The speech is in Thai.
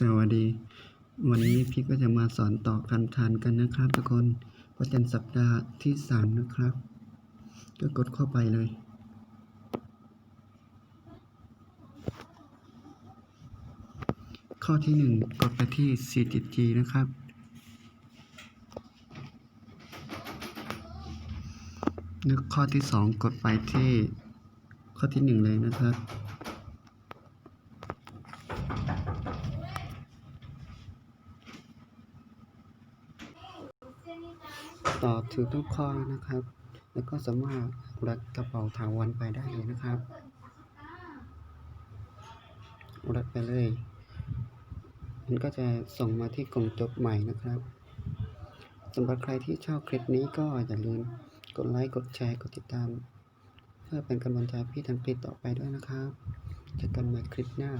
สวัสดี วันนี้พี่ก็จะมาสอนต่อการทานกันนะครับทุกคนประจันสัปดาห์ที่สามนะครับ ก็กดเข้าไปเลย ข้อที่หนึ่งกดไปที่ 4G นะครับแล้วข้อที่สองกดไปที่ข้อที่หนึ่งเลยนะครับ ต่อถือทุกข้อนะครับ แล้วก็สามารถรัดกระเป๋าถาวรไปได้เลยนะครับรัดไปเลย มันก็จะส่งมาที่กล่องจดใหม่นะครับสำหรับใครที่ชอบคลิปนี้ก็อย่าลืมกดไลค์ กดแชร์ กดติดตาม เพื่อเป็นกำลังใจพี่ทำคลิปต่อไปด้วยนะครับเจอกันใหม่คลิปหน้า